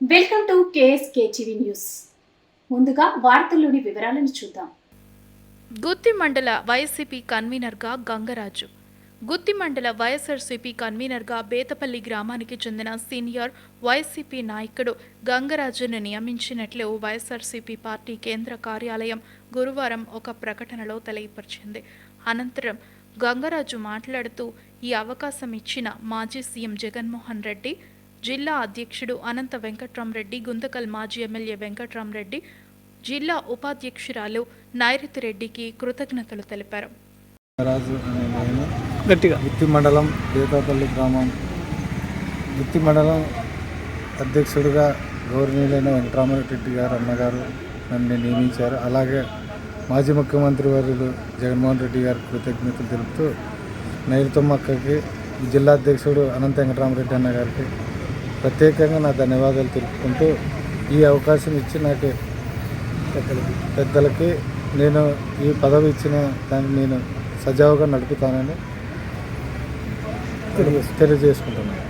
Welcome to KSK TV news. ముందుగా వార్తల్లోని వివరాలను చూద్దాం. గుత్తి మండల వైఎస్సీపీ కన్వీనర్గా గంగరాజు. గుత్తి మండల వైఎస్ఆర్సీపీ కన్వీనర్గా బేతపల్లి గ్రామానికి చెందిన సీనియర్ వైసీపీ నాయకుడు గంగరాజును నియమించినట్లు వైఎస్ఆర్సీపీ పార్టీ కేంద్ర కార్యాలయం గురువారం ఒక ప్రకటనలో తెలియపరిచింది. అనంతరం గంగరాజు మాట్లాడుతూ ఈ అవకాశం ఇచ్చిన మాజీ సీఎం జగన్మోహన్ రెడ్డి జిల్లా అధ్యక్షుడు అనంత వెంకట్రామరెడ్డి గుంతకల్ మాజీ ఎమ్మెల్యే వెంకట్రామరెడ్డి జిల్లా ఉపాధ్యక్షురాలు నైరుతి రెడ్డికి కృతజ్ఞతలు తెలిపారు. గుత్తి మండలం బేతాపల్లి గ్రామం. గుత్తి మండలం అధ్యక్షుడిగా గౌరవనీయులైన వెంకటరామరెడ్డి గారు అన్నగారు నన్ను నియమించారు. అలాగే మాజీ ముఖ్యమంత్రి వర్యులు జగన్మోహన్ రెడ్డి గారికి కృతజ్ఞతలు తెలుపుతూ నైరుతమ్మక్కకి జిల్లా అధ్యక్షుడు అనంత వెంకటరామరెడ్డి అన్న గారికి ప్రత్యేకంగా నా ధన్యవాదాలు తెలుపుకుంటూ ఈ అవకాశం ఇచ్చి నాకు పెద్దలకి నేను ఈ పదవి ఇచ్చిన దాన్ని నేను సజావుగా నడుపుతానని తెలియజేసుకుంటున్నాను.